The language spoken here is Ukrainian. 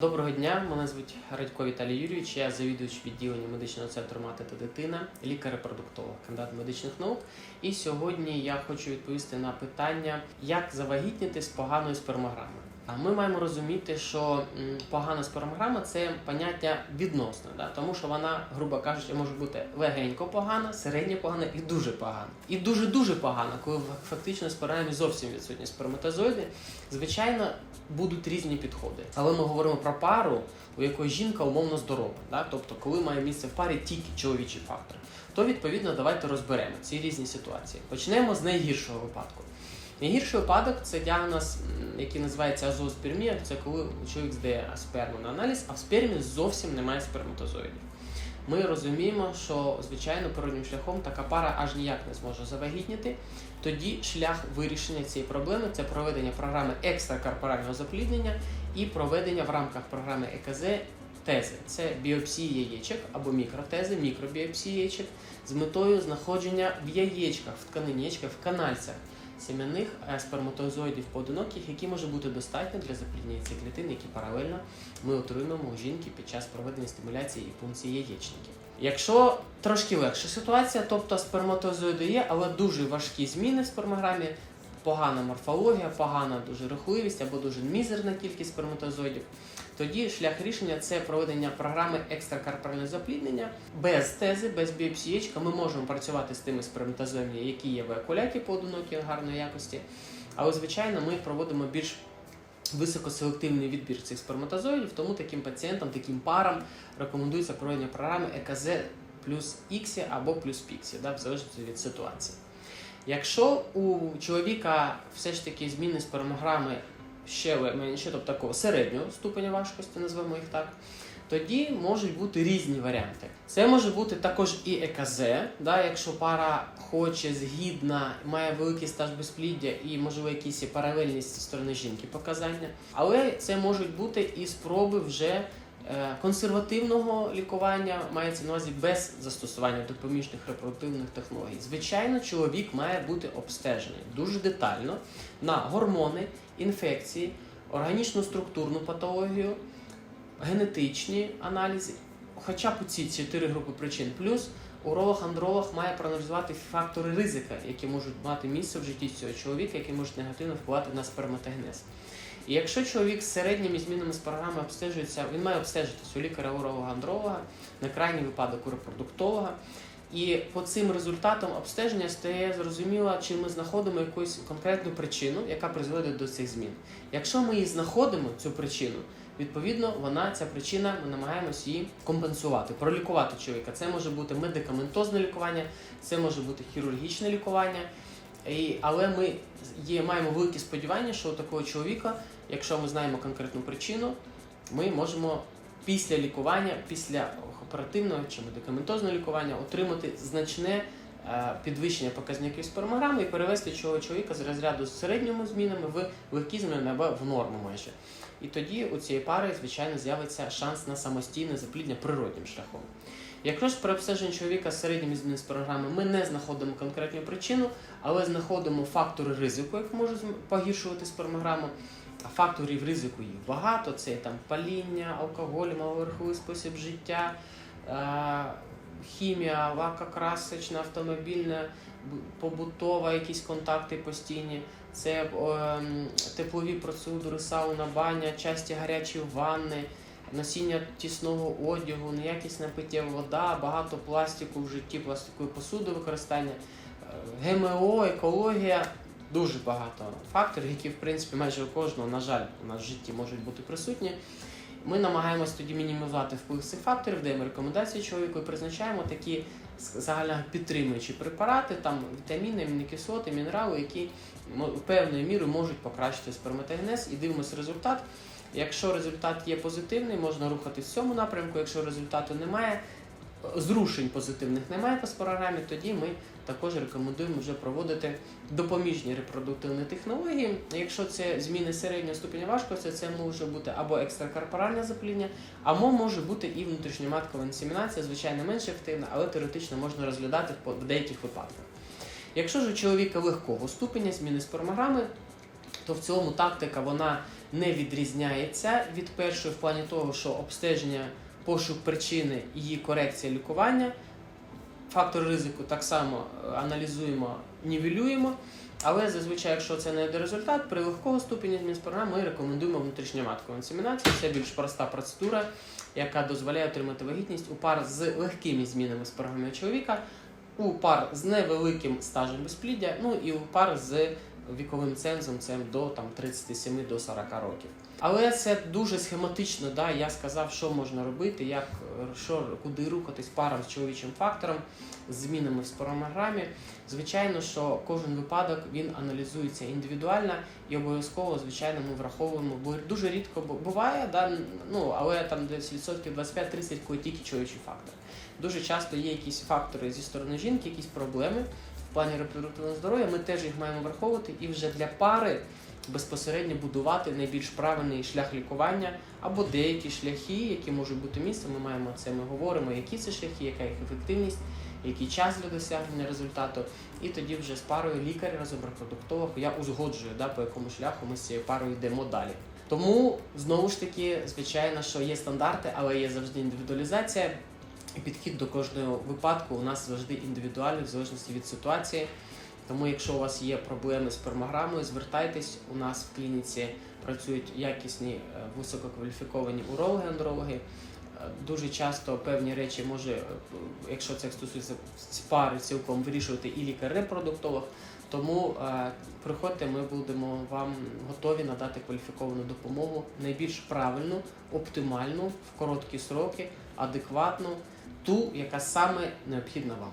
Доброго дня, мене звуть Радько Віталій Юрійович, я завідувач відділення медичного центру мати та дитина, лікар-репродуктолог, кандидат медичних наук. І сьогодні я хочу відповісти на питання, як завагітніти з поганою спермограмою. Ми маємо розуміти, що погана спермограма це поняття відносне, да? тому що вона, грубо кажучи, може бути легенько погана, середньо погана і дуже погана. І дуже-дуже погана, коли фактично спермі зовсім відсутні сперматозоїди. Звичайно, будуть різні підходи. Але ми говоримо про пару, у якої жінка умовно здорова, да? тобто коли має місце в парі тільки чоловічий фактор. То відповідно давайте розберемо ці різні ситуації. Почнемо з найгіршого випадку. Найгірший випадок це діагноз, який називається азооспермія. Це коли чоловік здає сперму на аналіз, а в спермі зовсім немає сперматозоїдів. Ми розуміємо, що звичайно природним шляхом така пара аж ніяк не зможе завагітніти. Тоді шлях вирішення цієї проблеми це проведення програми екстракорпорального запліднення і проведення в рамках програми ЕКЗ тези. Це біопсії яєчок або мікротези, мікробіопсії яєчок з метою знаходження в яєчках, в тканині яєчка, в канальцях сім'яних е, сперматозоїдів поодиноких, які може бути достатньо для запліднення цих клітин, які паралельно ми отримуємо у жінки під час проведення стимуляції і пункції яєчників. Якщо трошки легша ситуація, тобто сперматозоїди є, але дуже важкі зміни в спермограмі, погана морфологія, погана дуже рухливість або дуже мізерна кількість сперматозоїдів, тоді шлях рішення це проведення програми екстракорпорального запліднення без тези, без біопсієчка. Ми можемо працювати з тими сперматозоїдами, які є в еякуляті поодинокі гарної якості. Але, звичайно, ми проводимо більш високоселективний відбір цих сперматозоїдів, тому таким пацієнтам, таким парам рекомендується проведення програми ЕКЗ плюс Іксі або плюс Піксі, да, в залежності від ситуації. Якщо у чоловіка все ж таки зміни спермограми ще менше, тобто такого середнього ступеня важкості, назвемо їх так, тоді можуть бути різні варіанти. Це може бути також і ЕКЗ, да, якщо пара хоче, згідна, має великий стаж безпліддя і, можливо, якісь паралельність зі сторони жінки показання. Але це можуть бути і спроби вже консервативного лікування, мається на увазі без застосування допоміжних репродуктивних технологій. Звичайно, чоловік має бути обстежений дуже детально на гормони, інфекції, органічну структурну патологію, генетичні аналізи, хоча б у ці чотири групи причин. Плюс уролог-андролог має проаналізувати фактори ризика, які можуть мати місце в житті цього чоловіка, які можуть негативно впливати на сперматогенез. І якщо чоловік з середніми змінами з програми обстежується, він має обстежитись у лікаря уролога андролога на крайній випадок у репродуктолога. І по цим результатам обстеження стає зрозуміло, чи ми знаходимо якусь конкретну причину, яка призводить до цих змін. Якщо ми її знаходимо, цю причину, відповідно, вона ця причина, ми намагаємося її компенсувати, пролікувати чоловіка. Це може бути медикаментозне лікування, це може бути хірургічне лікування. І, але ми є, маємо великі сподівання, що у такого чоловіка, якщо ми знаємо конкретну причину, ми можемо після лікування, після оперативного чи медикаментозного лікування отримати значне е, підвищення показників спермограми і перевести цього чоловіка з розряду з середніми змінами в легкі зміни або в норму майже. І тоді у цієї пари, звичайно, з'явиться шанс на самостійне запліднення природнім шляхом. Якщо ж при обстеженні чоловіка з середніми змінами з програми ми не знаходимо конкретну причину, але знаходимо фактори ризику, які можуть погіршувати спермограму, а факторів ризику їх багато: це там паління, алкоголь, маловерховий спосіб життя, е, хімія, лакокрасочна, автомобільна, побутова, якісь контакти постійні. Це ем, теплові процедури, сауна, баня, часті гарячі ванни, носіння тісного одягу, неякісна пиття вода, багато пластику в житті, пластикової посуди використання, е, ГМО, екологія. Дуже багато факторів, які в принципі майже у кожного, на жаль, у нас в житті можуть бути присутні. Ми намагаємось тоді мінімізувати вплив цих факторів, даємо рекомендації чоловіку і призначаємо такі загально підтримуючі препарати, там вітаміни, амінокислоти, мінерали, які певною мірою можуть покращити сперматогенез і дивимося результат. Якщо результат є позитивний, можна рухатись в цьому напрямку. Якщо результату немає, зрушень позитивних немає по програмі, тоді ми також рекомендуємо вже проводити допоміжні репродуктивні технології. Якщо це зміни середнього ступеня важкості, це може бути або екстракорпоральне запліднення, або може бути і внутрішньоматкова інсемінація, звичайно менш ефективна, але теоретично можна розглядати в деяких випадках. Якщо ж у чоловіка легкого ступеня зміни спермограми, то в цілому тактика вона не відрізняється від першої в плані того, що обстеження, пошук причини, її корекція, лікування. Фактор ризику так само е, аналізуємо, нівелюємо. Але зазвичай, якщо це не йде результат, при легкого ступені змін спорна ми рекомендуємо внутрішньоматкову інсемінацію. Це більш проста процедура, яка дозволяє отримати вагітність у пар з легкими змінами споргами чоловіка, у пар з невеликим стажем безпліддя, ну і у пар з віковим цензом це до там 37 до 40 років. Але це дуже схематично. Да? Я сказав, що можна робити, як що куди рухатись парам з чоловічим фактором, з змінами в споромограмі. Звичайно, що кожен випадок він аналізується індивідуально і обов'язково, звичайно, ми враховуємо. Бо дуже рідко буває, да? ну але там десь відсотків 25-30, коли тільки чоловічий фактор. Дуже часто є якісь фактори зі сторони жінки, якісь проблеми плані репродуктивного здоров'я. Ми теж їх маємо враховувати і вже для пари безпосередньо будувати найбільш правильний шлях лікування або деякі шляхи, які можуть бути місцем. Ми маємо це. Ми говоримо, які це шляхи, яка їх ефективність, який час для досягнення результату. І тоді вже з парою лікар разом репродуктолог я узгоджую, да, по якому шляху ми з цією парою йдемо далі. Тому знову ж таки, звичайно, що є стандарти, але є завжди індивідуалізація. Підхід до кожного випадку у нас завжди індивідуальний, в залежності від ситуації. Тому, якщо у вас є проблеми з пермограмою, звертайтесь. У нас в клініці працюють якісні е, висококваліфіковані урологи, андрологи. Е, Дуже часто певні речі може, е, якщо це стосується пари, цілком вирішувати і лікар-репродуктолог. Тому приходьте, ми будемо вам готові надати кваліфіковану допомогу, найбільш правильну, оптимальну, в короткі сроки, адекватну, ту, яка саме необхідна вам.